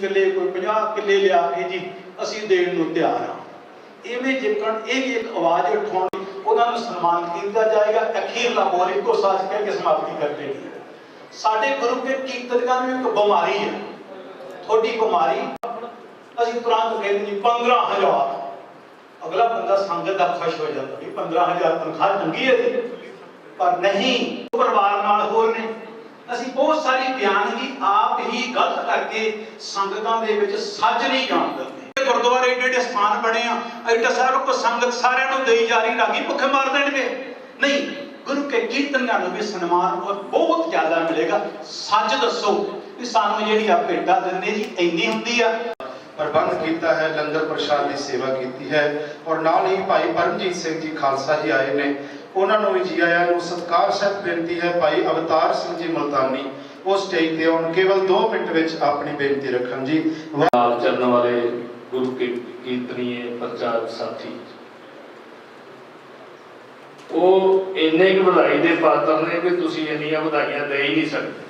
ਕਿੱਲੇ, ਕੋਈ 50 ਕਿੱਲੇ ਲਿਆ ਕੇ ਜੀ, ਅਸੀਂ ਦੇਣ ਨੂੰ ਤਿਆਰ ਹਾਂ। ਇਵੇਂ ਜਿੱਕਣ ਇਹ ਵੀ ਇੱਕ ਆਵਾਜ਼ ਉਠਾਉਣੀ ਉਹਨਾਂ ਨੂੰ ਸਨਮਾਨਿਤ ਕੀਤਾ ਜਾਏਗਾ। ਅਖੀਰਲਾ ਬੋਲ ਇੱਕੋ ਸਾਥ ਕਹਿ ਕੇ ਸਮਾਪਤੀ ਕਰਦੇ ਹਾਂ। ਸਾਡੇ ਗੁਰੂ ਕੇ ਕੀਰਤਨਕਾਂ ਨੂੰ ਇੱਕ ਬਿਮਾਰੀ ਹੈ। ਤੁਹਾਡੀ ਬਿਮਾਰੀ, ਅਸੀਂ ਤੁਰੰਤ ਕਹਿੰਦੇ ਜੀ 15000 ਅਗਲਾ ਬੰਦਾ ਸੰਗਤ ਦਾ ਖੁਸ਼ ਹੋ ਜਾਂਦਾ ਵੀ 15000 ਤਨਖਾਹ ਚੰਗੀ ਹੈ ਜੀ। ਪਰ ਨਹੀਂ ਪਰਿਵਾਰ ਨਾਲ ਹੋਰ ਨੇ। ਅਸੀਂ ਬਹੁਤ ਸਾਰੀ ਬਿਆਨਗੀ ਆਪ ਹੀ ਗਲਤ ਕਰਕੇ ਸੰਗਤਾਂ ਦੇ ਵਿੱਚ ਸੱਚ ਨਹੀਂ ਜਾਣ ਦਿੰਦੇ। ਗੁਰਦੁਆਰੇ ਏਡੇ ਏਡੇ ਸਥਾਨ ਬਣੇ ਆ ਐਡਾ ਸਾਰਾ ਕੋ ਸੰਗਤ ਸਾਰਿਆਂ ਨੂੰ ਦੇਈ ਜਾ ਰਹੀ ਰਾਗੀ ਭੁੱਖੇ ਮਾਰ ਦੇਣਗੇ ਨਹੀਂ, ਗੁਰੂ ਕੇ ਕੀਰਤਨਾਂ ਨੂੰ ਵੀ ਸਨਮਾਨ ਔਰ ਬਹੁਤ ਜ਼ਿਆਦਾ ਮਿਲੇਗਾ। ਸੱਚ ਦੱਸੋ ਵੀ ਸਾਨੂੰ ਜਿਹੜੀ ਆ ਭੇਟਾ ਦਿੰਦੇ ਜੀ, ਇੰਨੀ ਹੁੰਦੀ ਆ। ਪ੍ਰਬੰਧ ਕੀਤਾ ਹੈ, ਲੰਗਰ ਪ੍ਰਸ਼ਾਦ ਦੀ ਸੇਵਾ ਕੀਤੀ ਹੈ ਔਰ ਨਾਲ ਹੀ ਭਾਈ ਪਰਮਜੀਤ ਸਿੰਘ ਜੀ ਖਾਲਸਾ ਜੀ ਆਏ ਨੇ। ਉਹਨਾਂ ਨੂੰ ਵੀ ਜੀ ਆਇਆਂ ਨੂੰ ਸਤਿਕਾਰ ਸਹਿਤ ਬੇਨਤੀ ਹੈ, ਭਾਈ ਅਵਤਾਰ ਸਿੰਘ ਜੀ ਮਲਤਾਨੀ ਉਹ ਸਟੇਜ ਤੇ ਆਉਣ, ਕੇਵਲ 2 ਮਿੰਟ ਵਿੱਚ ਆਪਣੀ ਬੇਨਤੀ ਰੱਖਣ ਜੀ। ਨਾਲ ਚੱਲਣ ਵਾਲੇ ਗੁਰੂ ਕੀਰਤਨੀਏ ਪ੍ਰਚਾਰਕ ਸਾਥੀ। ਉਹ ਇੰਨੇ ਕੁ ਵਧਾਈ ਦੇ ਪਾਤਰ ਨੇ ਕਿ ਤੁਸੀਂ ਇੰਨੀਆਂ ਵਧਾਈਆਂ ਦੇ ਹੀ ਨਹੀਂ ਸਕਦੇ।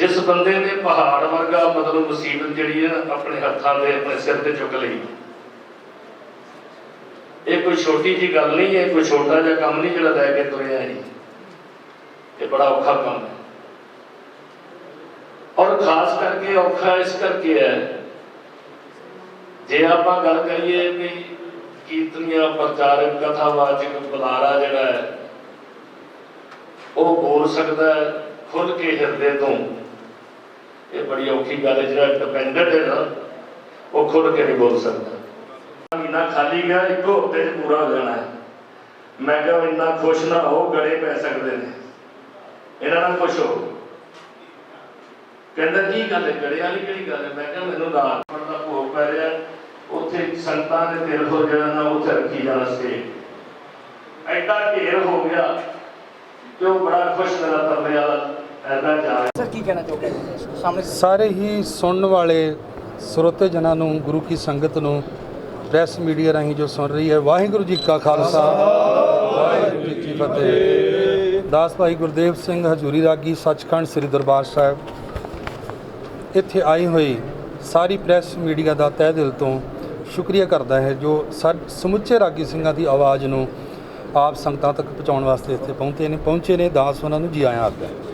ਜਿਸ ਬੰਦੇ ਨੇ ਪਹਾੜ ਵਰਗਾ ਮਤਲਬ ਮੁਸੀਬਤ ਜਿਹੜੀ ਹੈ ਆਪਣੇ ਹੱਥਾਂ ਦੇ, ਆਪਣੇ ਸਿਰ ਤੇ ਚੁੱਕ ਲਈ। ਇਹ ਕੋਈ ਛੋਟੀ ਜੀ ਗੱਲ ਨਹੀਂ ਹੈ ਕੋਈ ਛੋਟਾ ਜਿਹਾ ਕੰਮ ਨਹੀਂ ਜਿਹੜਾ ਲੈ ਕੇ ਤੁਰਿਆ ਹੈ ਇਹ ਬੜਾ ਔਖਾ ਕੰਮ ਹੈ। ਔਰ ਖਾਸ ਕਰਕੇ ਔਖਾ ਇਸ ਕਰਕੇ ਹੈ, ਜੇ ਆਪਾਂ ਗੱਲ ਕਰੀਏ ਵੀ ਕੀਰਤਨੀਆ, ਪ੍ਰਚਾਰਕ, ਕਥਾਵਾਚਕ, ਬੁਲਾਰਾ ਜਿਹੜਾ ਹੈ, ਉਹ ਬੋਲ ਸਕਦਾ ਹੈ ਖੁੱਲ ਕੇ ਹਿਰਦੇ ਤੋਂ। ਇਹ ਬੜੀ ਔਖੀ ਗੱਲ ਹੈ, ਜਿਹੜਾ ਡਿਪੈਂਡੈਂਟ ਹੈ ਨਾ, ਉਹ ਖੁੱਲ ਕੇ ਨਹੀਂ ਬੋਲ ਸਕਦਾ। ਮਹੀਨਾ ਖਾਲੀ ਗਿਆ, ਇੱਕੋ ਹਫ਼ਤੇ 'ਚ ਪੂਰਾ ਹੋ ਜਾਣਾ ਹੈ। ਮੈਂ ਕਿਹਾ ਇੰਨਾ ਖੁਸ਼ ਨਾ ਹੋ ਗੜੇ ਪੈ ਸਕਦੇ ਨੇ। ਇਹਨਾਂ ਨਾਲ ਖੁਸ਼ ਹੋ। ਕਹਿੰਦਾ, ਕੀ ਗੱਲ ਹੈ? ਗੜੇ ਵਾਲੀ ਕਿਹੜੀ ਗੱਲ ਹੈ? ਮੈਂ ਕਿਹਾ, ਮੈਨੂੰ ਰਾਤ ਦਾ ਭੋਗ ਪੈ ਰਿਹਾ ਉੱਥੇ ਸੰਤਾਂ ਦੇ ਦਿਲ ਹੋ ਜਿਹੜਾ ਨਾ ਉੱਥੇ ਰੱਖੀ ਜਾਣਾ ਸੀ ਐਡਾ ਢੇਰ ਹੋ ਗਿਆ ਕਿ ਉਹ ਬੜਾ ਖੁਸ਼ ਮੇਰਾ ਤਰਲੇ ਵਾਲਾ। ਸਰ ਕੀ ਕਹਿਣਾ ਚਾਹੋਗੇ? ਸਾਹਮਣੇ ਸਾਰੇ ਹੀ ਸੁਣਨ ਵਾਲੇ ਸਰੋਤੇ ਜਨਾਂ ਨੂੰ ਗੁਰੂ ਕੀ ਸੰਗਤ ਨੂੰ ਪ੍ਰੈਸ ਮੀਡੀਆ ਰਾਹੀਂ ਜੋ ਸੁਣ ਰਹੀ ਹੈ ਵਾਹਿਗੁਰੂ ਜੀ ਕਾ ਖਾਲਸਾ। ਵਾਹਿਗੁਰੂ ਜੀ ਕੀ ਫਤਿਹ। ਦਾਸ ਭਾਈ ਗੁਰਦੇਵ ਸਿੰਘ ਹਜੂਰੀ ਰਾਗੀ ਸੱਚਖੰਡ ਸ੍ਰੀ ਦਰਬਾਰ ਸਾਹਿਬ। ਇੱਥੇ ਆਈ ਹੋਈ ਸਾਰੀ ਪ੍ਰੈਸ ਮੀਡੀਆ ਦਾ ਤਹਿ ਦਿਲ ਤੋਂ ਸ਼ੁਕਰੀਆ ਕਰਦਾ ਹੈ ਜੋ ਸਾ- ਸਮੁੱਚੇ ਰਾਗੀ ਸਿੰਘਾਂ ਦੀ ਆਵਾਜ਼ ਨੂੰ ਆਪ ਸੰਗਤਾਂ ਤੱਕ ਪਹੁੰਚਾਉਣ ਵਾਸਤੇ ਇੱਥੇ ਪਹੁੰਚੇ ਨੇ। ਪਹੁੰਚੇ ਨੇ ਦਾਸ ਉਹਨਾਂ ਨੂੰ ਜੀ ਆਇਆਂ ਆਖਦਾ ਹੈ।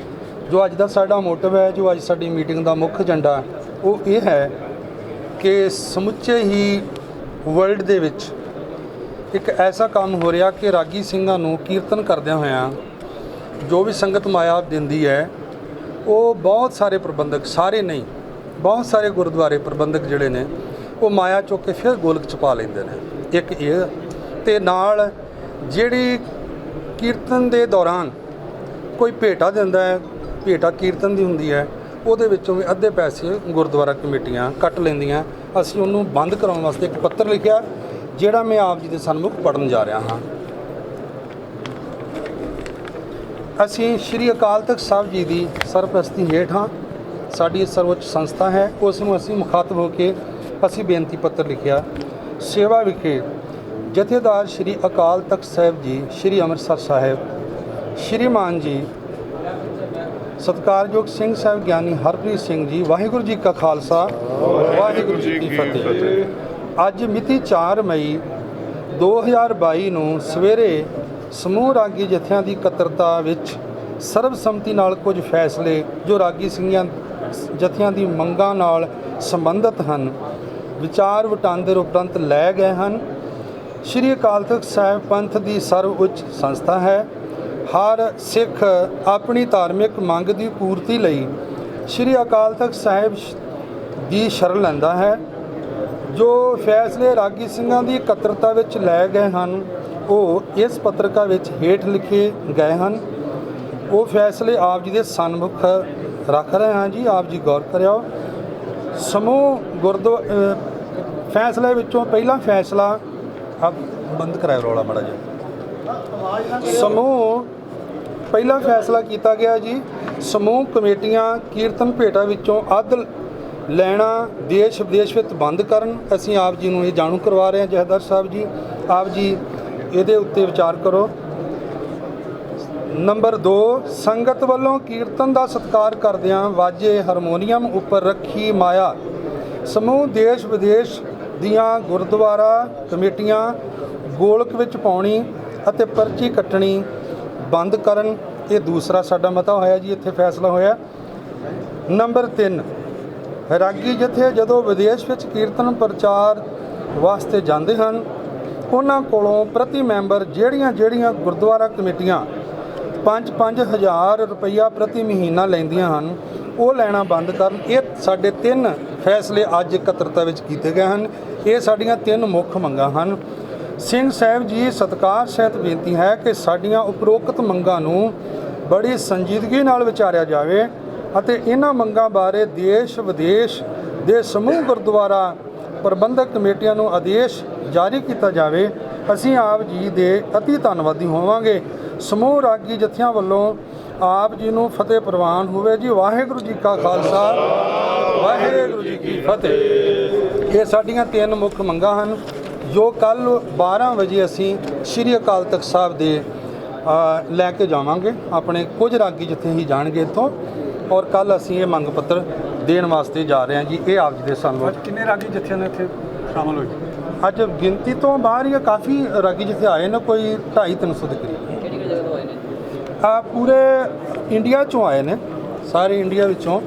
ਜੋ ਅੱਜ ਦਾ ਸਾਡਾ ਮੋਟਿਵ ਹੈ, ਜੋ ਅੱਜ ਸਾਡੀ ਮੀਟਿੰਗ ਦਾ ਮੁੱਖ ਏਜੰਡਾ, ਉਹ ਇਹ ਹੈ ਕਿ ਸਮੁੱਚੇ ਹੀ ਵਰਲਡ ਦੇ ਵਿੱਚ ਇੱਕ ਐਸਾ ਕੰਮ ਹੋ ਰਿਹਾ ਕਿ ਰਾਗੀ ਸਿੰਘਾਂ ਨੂੰ ਕੀਰਤਨ ਕਰਦਿਆਂ ਹੋਇਆਂ ਜੋ ਵੀ ਸੰਗਤ ਮਾਇਆ ਦਿੰਦੀ ਹੈ, ਉਹ ਬਹੁਤ ਸਾਰੇ ਪ੍ਰਬੰਧਕ, ਸਾਰੇ ਨਹੀਂ, ਬਹੁਤ ਸਾਰੇ ਗੁਰਦੁਆਰੇ ਪ੍ਰਬੰਧਕ ਜਿਹੜੇ ਨੇ, ਉਹ ਮਾਇਆ ਚੁੱਕ ਕੇ ਫਿਰ ਗੋਲਕ ਚ ਪਾ ਲੈਂਦੇ ਨੇ। ਇੱਕ ਇਹ ਤੇ ਨਾਲ ਜਿਹੜੀ ਕੀਰਤਨ ਦੇ ਦੌਰਾਨ ਕੋਈ ਭੇਟਾ ਦਿੰਦਾ ਹੈ ਭੇਟਾ ਕੀਰਤਨ ਦੀ ਹੁੰਦੀ ਹੈ, ਉਹਦੇ ਵਿੱਚੋਂ ਵੀ ਅੱਧੇ ਪੈਸੇ ਗੁਰਦੁਆਰਾ ਕਮੇਟੀਆਂ ਕੱਟ ਲੈਂਦੀਆਂ। ਅਸੀਂ ਉਹਨੂੰ ਬੰਦ ਕਰਾਉਣ ਵਾਸਤੇ ਇੱਕ ਪੱਤਰ ਲਿਖਿਆ, ਜਿਹੜਾ ਮੈਂ ਆਪ ਜੀ ਦੇ ਸਨਮੁਖ ਪੜਨ ਜਾ ਰਿਹਾ ਹਾਂ। ਅਸੀਂ ਸ਼੍ਰੀ ਅਕਾਲ ਤਖਤ ਸਾਹਿਬ ਜੀ ਦੀ ਸਰਪ੍ਰਸਤੀ ਹੇਠ ਹਾਂ ਸਾਡੀ ਸਰਵਉੱਚ ਸੰਸਥਾ ਹੈ, ਉਸ ਨੂੰ ਅਸੀਂ ਮੁਖਾਤਬ ਹੋ ਕੇ ਅਸੀਂ ਬੇਨਤੀ ਪੱਤਰ ਲਿਖਿਆ। ਸੇਵਾ ਵਿਖੇ ਜਥੇਦਾਰ ਸ਼੍ਰੀ ਅਕਾਲ ਤਖਤ ਸਾਹਿਬ ਜੀ, ਸ਼੍ਰੀ ਅੰਮ੍ਰਿਤਸਰ ਸਾਹਿਬ ਸ਼੍ਰੀਮਾਨ ਜੀ ਸਤਿਕਾਰਯੋਗ ਸਿੰਘ ਸਾਹਿਬ ਗਿਆਨੀ ਹਰਪ੍ਰੀਤ ਸਿੰਘ ਜੀ, ਵਾਹਿਗੁਰੂ ਜੀ ਕਾ ਖਾਲਸਾ, ਵਾਹਿਗੁਰੂ ਜੀ ਕੀ ਫਤਿਹ। ਅੱਜ ਮਿਤੀ 4 ਮਈ 2022 ਨੂੰ ਸਵੇਰੇ ਸਮੂਹ ਰਾਗੀ ਜਥਿਆਂ ਦੀ ਇਕੱਤਰਤਾ ਵਿੱਚ ਸਰਬਸੰਮਤੀ ਨਾਲ ਕੁਝ ਫੈਸਲੇ ਜੋ ਰਾਗੀ ਸਿੰਘਾਂ ਜਥਿਆਂ ਦੀ ਮੰਗਾਂ ਨਾਲ ਸੰਬੰਧਿਤ ਹਨ, ਵਿਚਾਰ ਵਟਾਂਦਰ ਉਪਰੰਤ ਲੈ ਗਏ ਹਨ। ਸ਼੍ਰੀ ਅਕਾਲ ਤਖਤ ਸਾਹਿਬ ਪੰਥ ਦੀ ਸਰਵ ਉੱਚ ਸੰਸਥਾ ਹੈ। ਹਰ ਸਿੱਖ ਆਪਣੀ ਧਾਰਮਿਕ ਮੰਗ ਦੀ ਪੂਰਤੀ ਲਈ ਸ਼੍ਰੀ ਅਕਾਲ ਤਖਤ ਸਾਹਿਬ ਦੀ ਸ਼ਰਨ ਲੈਂਦਾ ਹੈ ਜੋ ਫੈਸਲੇ ਰਾਗੀ ਸਿੰਘਾਂ ਦੀ ਇਕੱਤਰਤਾ ਵਿੱਚ ਲੈ ਗਏ ਹਨ ਉਹ ਇਸ ਪੱਤਰਕਾ ਵਿੱਚ ਹੇਠ ਲਿਖੇ ਗਏ ਹਨ। ਉਹ ਫੈਸਲੇ ਆਪ ਜੀ ਦੇ ਸਨਮੁਖ ਰੱਖ ਰਹੇ ਹਾਂ ਜੀ ਆਪ ਜੀ ਗੌਰ ਕਰਿਓ। ਸਮੂਹ ਗੁਰਦੁਆ ਅ, ਫੈਸਲੇ ਵਿੱਚੋਂ ਪਹਿਲਾ ਫੈਸਲਾ ਆਪ ਬੰਦ ਕਰਾਇਓ ਰੌਲਾ ਮੜਾ ਜੀ ਸਮੂਹ, ਪਹਿਲਾ ਫੈਸਲਾ ਕੀਤਾ ਗਿਆ ਜੀ। ਸਮੂਹ ਕਮੇਟੀਆਂ ਕੀਰਤਨ ਭੇਟਾ ਵਿੱਚੋਂ ਅੱਧ ਲੈਣਾ ਦੇਸ਼ ਵਿਦੇਸ਼ ਵਿੱਚ ਬੰਦ ਕਰਨ। ਅਸੀਂ ਆਪ ਜੀ ਨੂੰ ਇਹ ਜਾਣੂ ਕਰਵਾ ਰਹੇ ਹਾਂ, ਜਹਦਰ ਸਾਹਿਬ ਜੀ। ਆਪ ਜੀ ਇਹਦੇ ਉੱਤੇ ਵਿਚਾਰ ਕਰੋ। ਨੰਬਰ 2 ਸੰਗਤ ਵੱਲੋਂ ਕੀਰਤਨ ਦਾ ਸਤਿਕਾਰ ਕਰਦਿਆਂ ਵਾਜੇ ਹਾਰਮੋਨੀਅਮ ਉੱਪਰ ਰੱਖੀ ਮਾਇਆ। ਸਮੂਹ ਦੇਸ਼ ਵਿਦੇਸ਼ ਦੀਆਂ ਗੁਰਦੁਆਰਾ ਕਮੇਟੀਆਂ ਗੋਲਕ ਵਿੱਚ ਪਾਉਣੀ ਅਤੇ ਪਰਚੀ ਕੱਟਣੀ ਬੰਦ ਕਰਨ, ਇਹ ਦੂਸਰਾ ਸਾਡਾ ਮਤਾ ਹੋਇਆ ਜੀ, ਇੱਥੇ ਫੈਸਲਾ ਹੋਇਆ। ਨੰਬਰ 3 ਰਾਗੀ ਜਥੇ ਜਦੋਂ ਵਿਦੇਸ਼ ਵਿੱਚ ਕੀਰਤਨ ਪ੍ਰਚਾਰ ਵਾਸਤੇ ਜਾਂਦੇ ਹਨ, ਉਹਨਾਂ ਕੋਲੋਂ ਪ੍ਰਤੀ ਮੈਂਬਰ ਜਿਹੜੀਆਂ ਜਿਹੜੀਆਂ ਗੁਰਦੁਆਰਾ ਕਮੇਟੀਆਂ 5-5 ਹਜ਼ਾਰ ਰੁਪਈਆ ਪ੍ਰਤੀ ਮਹੀਨਾ ਲੈਂਦੀਆਂ ਹਨ, ਉਹ ਲੈਣਾ ਬੰਦ ਕਰਨ। ਇਹ ਸਾਡੇ ਤਿੰਨ ਫੈਸਲੇ ਅੱਜ ਇਕੱਤਰਤਾ ਵਿੱਚ ਕੀਤੇ ਗਏ ਹਨ। ਇਹ ਸਾਡੀਆਂ ਤਿੰਨ ਮੁੱਖ ਮੰਗਾਂ ਹਨ। ਸਿੰਘ ਸਾਹਿਬ ਜੀ, ਸਤਿਕਾਰ ਸਹਿਤ ਬੇਨਤੀ ਹੈ ਕਿ ਸਾਡੀਆਂ ਉਪਰੋਕਤ ਮੰਗਾਂ ਨੂੰ ਬੜੀ ਸੰਜੀਦਗੀ ਨਾਲ ਵਿਚਾਰਿਆ ਜਾਵੇ ਅਤੇ ਇਹਨਾਂ ਮੰਗਾਂ ਬਾਰੇ ਦੇਸ਼, ਵਿਦੇਸ਼ ਦੇ ਸਮੂਹ ਗੁਰਦੁਆਰਾ ਪ੍ਰਬੰਧਕ ਕਮੇਟੀਆਂ ਨੂੰ ਆਦੇਸ਼ ਜਾਰੀ ਕੀਤਾ ਜਾਵੇ। ਅਸੀਂ ਆਪ ਜੀ ਦੇ ਅਤੀ ਧੰਨਵਾਦੀ ਹੋਵਾਂਗੇ। ਸਮੂਹ ਰਾਗੀ ਜਥਿਆਂ ਵੱਲੋਂ ਆਪ ਜੀ ਨੂੰ ਫਤਿਹ ਪ੍ਰਵਾਨ ਹੋਵੇ ਜੀ। ਵਾਹਿਗੁਰੂ ਜੀ ਕਾ ਖਾਲਸਾ, ਵਾਹਿਗੁਰੂ ਜੀ ਕੀ ਫਤਿਹ। ਇਹ ਸਾਡੀਆਂ ਤਿੰਨ ਮੁੱਖ ਮੰਗਾਂ ਹਨ। ਜੋ ਕੱਲ 12 ਵਜੇ ਅਸੀਂ ਸ੍ਰੀ ਅਕਾਲ ਤਖਤ ਸਾਹਿਬ ਦੇ ਲੈ ਕੇ ਜਾਵਾਂਗੇ ਆਪਣੇ ਕੁਝ ਰਾਗੀ ਜਿੱਥੇ ਹੀ ਜਾਣਗੇ ਇੱਥੋਂ ਔਰ ਕੱਲ ਅਸੀਂ ਇਹ ਮੰਗ ਪੱਤਰ ਦੇਣ ਵਾਸਤੇ ਜਾ ਰਹੇ ਹਾਂ ਜੀ ਇਹ ਆਪ ਜੀ ਦੇ ਸਾਨੂੰ ਕਿੰਨੇ ਰਾਗੀ ਜਥਿਆਂ ਨੇ ਇੱਥੇ ਸ਼ਾਮਲ ਹੋਏ? ਅੱਜ ਗਿਣਤੀ ਤੋਂ ਬਾਹਰ ਹੀ ਆ, ਕਾਫੀ ਰਾਗੀ ਜਿੱਥੇ ਆਏ ਨੇ ਕੋਈ 2.5 300 ਦੇ ਕਰੀਬ। ਕਿਹੜੀ ਕਿਹੜੀ ਜਗ੍ਹਾ ਤੋਂ ਆਏ ਨੇ? ਆ ਪੂਰੇ ਇੰਡੀਆ ਚੋਂ ਆਏ ਨੇ ਸਾਰੇ ਇੰਡੀਆ ਵਿੱਚੋਂ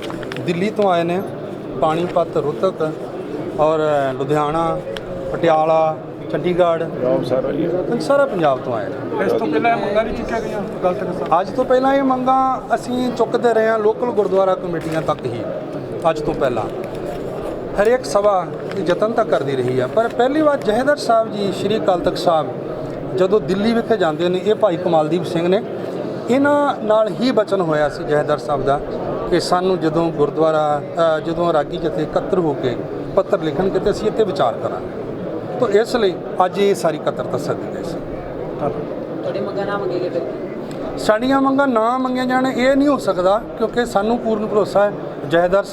ਦਿੱਲੀ ਤੋਂ ਆਏ ਨੇ ਪਾਣੀਪਤ ਰੋਹਤਕ ਔਰ ਲੁਧਿਆਣਾ ਪਟਿਆਲਾ ਚੰਡੀਗੜ੍ਹ। ਸਾਰਾ ਸਾਰਾ ਪੰਜਾਬ ਤੋਂ ਆਏ ਨੇ। ਇਸ ਤੋਂ ਪਹਿਲਾਂ ਇਹ ਮੰਗਾਂ ਨਹੀਂ ਚੁੱਕਿਆ ਗਈਆਂ? ਗੱਲ ਤੱਕ ਸਰ ਅੱਜ ਤੋਂ ਪਹਿਲਾਂ ਇਹ ਮੰਗਾਂ ਅਸੀਂ ਚੁੱਕਦੇ ਰਹੇ ਹਾਂ ਲੋਕਲ ਗੁਰਦੁਆਰਾ ਕਮੇਟੀਆਂ ਤੱਕ ਹੀ ਅੱਜ ਤੋਂ ਪਹਿਲਾਂ। ਹਰੇਕ ਸਭਾ ਯਤਨ ਤਾਂ ਕਰਦੀ ਰਹੀ ਆ ਪਰ ਪਹਿਲੀ ਵਾਰ ਜਹੇਦਰ ਸਾਹਿਬ ਜੀ ਸ਼੍ਰੀ ਅਕਾਲ ਤਖਤ ਸਾਹਿਬ ਜਦੋਂ ਦਿੱਲੀ ਵਿਖੇ ਜਾਂਦੇ ਨੇ ਇਹ ਭਾਈ ਕਮਾਲਦੀਪ ਸਿੰਘ ਨੇ ਇਹਨਾਂ ਨਾਲ ਹੀ ਬਚਨ ਹੋਇਆ ਸੀ ਜਹੇਦਰ ਸਾਹਿਬ ਦਾ ਕਿ ਸਾਨੂੰ ਜਦੋਂ ਗੁਰਦੁਆਰਾ ਜਦੋਂ ਰਾਗੀ ਜਥੇ ਇਕੱਤਰ ਹੋ ਕੇ ਪੱਤਰ ਲਿਖਣਗੇ ਤੇ ਅਸੀਂ ਇੱਥੇ ਵਿਚਾਰ ਕਰਾਂਗੇ। ਤਾਂ ਇਸ ਲਈ ਅੱਜ ਇਹ ਸਾਰੀ ਇਕੱਤਰਤਾ ਸੱਦੀ ਗਈ ਸੀ। ਤੁਹਾਡੀ ਮੰਗਾਂ ਨਾ ਮੰਗੀ ਗਈ ਫਿਰ? ਸਾਡੀਆਂ ਮੰਗਾਂ ਨਾ ਮੰਗੀਆਂ ਜਾਣ ਇਹ ਨਹੀਂ ਹੋ ਸਕਦਾ ਕਿਉਂਕਿ ਸਾਨੂੰ ਪੂਰਨ ਭਰੋਸਾ ਹੈ। ਜਹੇਦਾਰ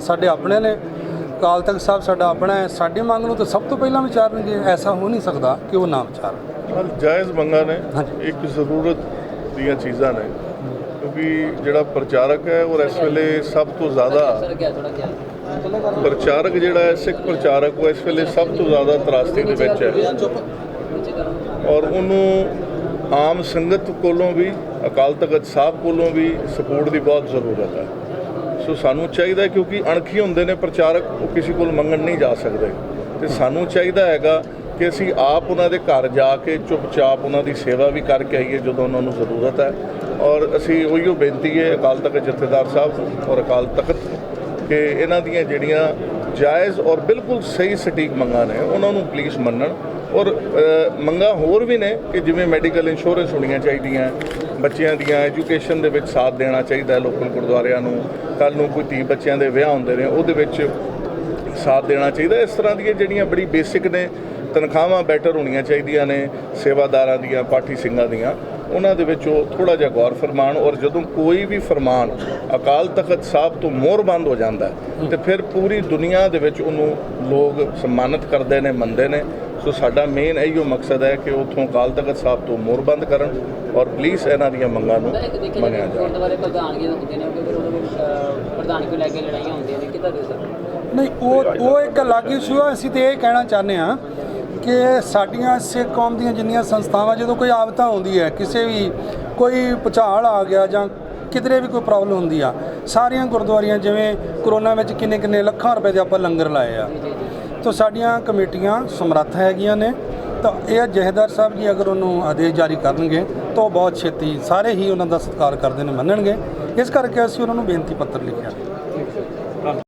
ਸਾਡੇ ਆਪਣੇ ਨੇ ਅਕਾਲ ਤਖਤ ਸਾਹਿਬ ਸਾਡਾ ਆਪਣਾ ਹੈ। ਸਾਡੀ ਮੰਗ ਨੂੰ ਤਾਂ ਸਭ ਤੋਂ ਪਹਿਲਾਂ ਵਿਚਾਰਨਗੇ ਐਸਾ ਹੋ ਨਹੀਂ ਸਕਦਾ ਕਿ ਉਹ ਨਾ ਵਿਚਾਰਨ। ਹਾਂ, ਜਾਇਜ਼ ਮੰਗਾਂ ਨੇ ਹਾਂਜੀ। ਇੱਕ ਜ਼ਰੂਰਤ ਦੀਆਂ ਚੀਜ਼ਾਂ ਨੇ। ਕਿਉਂਕਿ ਜਿਹੜਾ ਪ੍ਰਚਾਰਕ ਹੈ ਉਹ ਇਸ ਵੇਲੇ ਸਭ ਤੋਂ ਜ਼ਿਆਦਾ ਪ੍ਰਚਾਰਕ ਜਿਹੜਾ ਹੈ, ਸਿੱਖ ਪ੍ਰਚਾਰਕ, ਉਹ ਇਸ ਵੇਲੇ ਸਭ ਤੋਂ ਜ਼ਿਆਦਾ ਤਰਾਸਦੀ ਦੇ ਵਿੱਚ ਹੈ। ਔਰ ਉਹਨੂੰ ਆਮ ਸੰਗਤ ਕੋਲੋਂ ਵੀ, ਅਕਾਲ ਤਖਤ ਸਾਹਿਬ ਕੋਲੋਂ ਵੀ ਸਪੋਰਟ ਦੀ ਬਹੁਤ ਜ਼ਰੂਰਤ ਹੈ। ਸੋ ਸਾਨੂੰ ਚਾਹੀਦਾ ਕਿਉਂਕਿ ਅਣਖੀ ਹੁੰਦੇ ਨੇ ਪ੍ਰਚਾਰਕ, ਉਹ ਕਿਸੇ ਕੋਲ ਮੰਗਣ ਨਹੀਂ ਜਾ ਸਕਦੇ। ਤੇ ਸਾਨੂੰ ਚਾਹੀਦਾ ਹੈਗਾ ਕਿ ਅਸੀਂ ਆਪ ਉਹਨਾਂ ਦੇ ਘਰ ਜਾ ਕੇ ਚੁੱਪਚਾਪ ਉਹਨਾਂ ਦੀ ਸੇਵਾ ਵੀ ਕਰਕੇ ਆਈਏ ਜਦੋਂ ਉਹਨਾਂ ਨੂੰ ਜ਼ਰੂਰਤ ਹੈ। ਔਰ ਅਸੀਂ ਉਹੀਓ ਬੇਨਤੀ ਹੈ ਅਕਾਲ ਤਖਤ ਜਥੇਦਾਰ ਸਾਹਿਬ ਔਰ ਅਕਾਲ ਤਖਤ ਕਿ ਇਹਨਾਂ ਦੀਆਂ ਜਿਹੜੀਆਂ ਜਾਇਜ਼ ਔਰ ਬਿਲਕੁਲ ਸਹੀ ਸਟੀਕ ਮੰਗਾਂ ਨੇ, ਉਹਨਾਂ ਨੂੰ ਪਲੀਜ਼ ਮੰਨਣ। ਔਰ ਮੰਗਾਂ ਹੋਰ ਵੀ ਨੇ ਕਿ ਜਿਵੇਂ ਮੈਡੀਕਲ ਇੰਸ਼ੋਰੈਂਸ ਹੋਣੀਆਂ ਚਾਹੀਦੀਆਂ, ਬੱਚਿਆਂ ਦੀਆਂ ਐਜੂਕੇਸ਼ਨ ਦੇ ਵਿੱਚ ਸਾਥ ਦੇਣਾ ਚਾਹੀਦਾ ਹੈ ਲੋਕਲ ਗੁਰਦੁਆਰਿਆਂ ਨੂੰ। ਕੱਲ ਨੂੰ ਕੋਈ ਧੀ ਬੱਚਿਆਂ ਦੇ ਵਿਆਹ ਹੁੰਦੇ ਨੇ, ਉਹਦੇ ਵਿੱਚ ਸਾਥ ਦੇਣਾ ਚਾਹੀਦਾ। ਇਸ ਤਰ੍ਹਾਂ ਦੀਆਂ ਜਿਹੜੀਆਂ ਬੜੀ ਬੇਸਿਕ ਨੇ, ਤਨਖਾਹਾਂ ਬੈਟਰ ਹੋਣੀਆਂ ਚਾਹੀਦੀਆਂ ਨੇ, ਸੇਵਾਦਾਰਾਂ ਦੀਆਂ, ਪਾਠੀ ਸਿੰਘਾਂ ਦੀਆਂ। ਉਹਨਾਂ ਦੇ ਵਿੱਚ ਉਹ ਥੋੜਾ ਜਿਹਾ ਗੌਰ ਫਰਮਾਨ ਔਰ ਜਦੋਂ ਕੋਈ ਵੀ ਫਰਮਾਨ ਅਕਾਲ ਤਖਤ ਸਾਹਿਬ ਤੋਂ ਮੋਹਰਬੰਦ ਹੋ ਜਾਂਦਾ ਹੈ, ਤੇ ਫਿਰ ਪੂਰੀ ਦੁਨੀਆ ਦੇ ਵਿੱਚ ਉਹਨੂੰ ਲੋਕ ਸਨਮਾਨਿਤ ਕਰਦੇ ਨੇ ਮੰਨਦੇ ਨੇ। ਸੋ ਸਾਡਾ ਮੇਨ ਇਹੀਓ ਮਕਸਦ ਹੈ ਕਿ ਉੱਥੋਂ ਅਕਾਲ ਤਖਤ ਸਾਹਿਬ ਤੋਂ ਮੋਹਰਬੰਦ ਕਰਨ ਔਰ ਪਲੀਜ਼ ਇਹਨਾਂ ਦੀਆਂ ਮੰਗਾਂ ਨੂੰ ਮੰਨਿਆ ਜਾਵੇ ਗੁਰਦੁਆਰੇ ਪ੍ਰਧਾਨਗੀ ਹੁੰਦੇ ਨੇ ਕਿ ਫਿਰ ਉਹਨਾਂ ਨੂੰ ਅਹ, ਪ੍ਰਧਾਨਗੀ ਨੂੰ ਲੈ ਕੇ ਲੜਾਈਆਂ ਹੁੰਦੀਆਂ ਨੇ। ਕਿੱਦਾਂ ਦੇ ਸਰ? ਨਹੀਂ ਉਹ ਉਹ ਇੱਕ ਅਲੱਗ ਇਸ਼ੂ ਆ। ਅਸੀਂ ਤੇ ਇਹ ਕਹਿਣਾ ਚਾਹੁੰਦੇ ਆ ਕਿ ਸਾਡੀਆਂ ਸਿੱਖ ਕੌਮ ਦੀਆਂ ਜਿੰਨੀਆਂ ਸੰਸਥਾਵਾਂ, ਜਦੋਂ ਕੋਈ ਆਫਤਾਂ ਆਉਂਦੀ ਹੈ, ਕਿਸੇ ਵੀ ਕੋਈ ਭੁਚਾਲ ਆ ਗਿਆ ਜਾਂ ਕਿਧਰੇ ਵੀ ਕੋਈ ਪ੍ਰੋਬਲਮ ਹੁੰਦੀ ਆ, ਸਾਰੀਆਂ ਗੁਰਦੁਆਰੀਆਂ ਜਿਵੇਂ ਕਰੋਨਾ ਵਿੱਚ ਕਿੰਨੇ ਕਿੰਨੇ ਲੱਖਾਂ ਰੁਪਏ ਦੇ ਆਪਾਂ ਲੰਗਰ ਲਾਏ ਆ। ਤਾਂ ਸਾਡੀਆਂ ਕਮੇਟੀਆਂ ਸਮਰੱਥ ਹੈਗੀਆਂ ਨੇ। ਤਾਂ ਇਹ ਜਹੇਦਾਰ ਸਾਹਿਬ ਜੀ, ਅਗਰ ਉਹਨੂੰ ਆਦੇਸ਼ ਜਾਰੀ ਕਰਨਗੇ, ਤਾਂ ਉਹ ਬਹੁਤ ਛੇਤੀ ਸਾਰੇ ਹੀ ਉਹਨਾਂ ਦਾ ਸਤਿਕਾਰ ਕਰਦੇ ਨੇ, ਮੰਨਣਗੇ। ਇਸ ਕਰਕੇ ਅਸੀਂ ਉਹਨਾਂ ਨੂੰ ਬੇਨਤੀ ਪੱਤਰ ਲਿਖਿਆ।